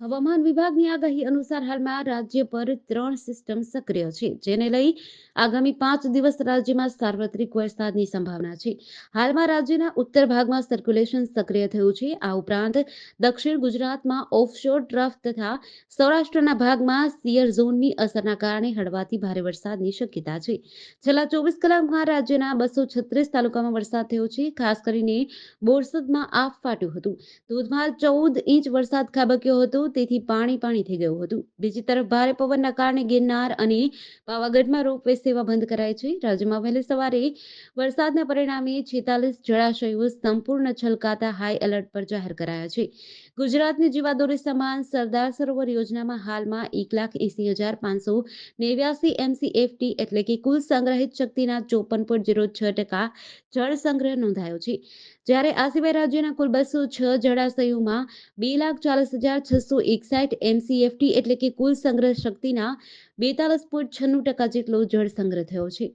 હવામાન વિભાગની આગાહી અનુસાર હાલમાં રાજ્ય પર ત્રણ સિસ્ટમ સક્રિય છે, જેને લઈ આગામી પાંચ દિવસ રાજ્યમાં સાર્વત્રિક વરસાદની સંભાવના છે. હાલમાં રાજ્યના ઉત્તર ભાગમાં સર્ક્યુલેશન સક્રિય થયું છે. આ ઉપરાંત દક્ષિણ ગુજરાતમાં ઓફશોર ટ્રફ તથા સૌરાષ્ટ્રના ભાગમાં સિયર ઝોનની અસરના કારણે હળવાથી ભારે વરસાદની શક્યતા છે. છેલ્લા ચોવીસ કલાકમાં રાજ્યના બસો છત્રીસ તાલુકામાં વરસાદ થયો છે. ખાસ કરીને બોરસદમાં આફ ફાટ્યું હતું. ધોધમાર ચૌદ ઇંચ વરસાદ ખાબક્યો હતો. તેથી પાણી પાણી થઈ ગયું હતું. બીજી તરફ ભારે પવનના કારણે ગિરનાર અને પાવાગઢમાં રોપવે સેવા બંધ કરાઈ છે. રાજ્યમાં વહેલી સવારે વરસાદના પરિણામે છેતાલીસ જળાશયો સંપૂર્ણ છલકાતા હાઈ એલર્ટ પર જાહેર કરાયા છે. ગુજરાતની જીવાદોરી સમાન સરદાર સરોવર યોજનામાં હાલમાં એક લાખ એસી હજાર પાંચસો નેવ્યાસી એમસીએફટી એટલે કે કુલ સંગ્રહિત શક્તિના ચોપન પોઈન્ટ ઝીરો છ ટકા જળ સંગ્રહ નોંધાયો છે. જ્યારે આ સિવાય રાજ્યના કુલ બસો છ જળાશયોમાં બે લાખ ચાલીસ હજાર છસો એકસાઠ એમસીએફટી એટલે કે કુલ સંગ્રહ શક્તિના બેતાલીસ પોઈન્ટ છન્નું ટકા જેટલો જળ સંગ્રહ થયો છે.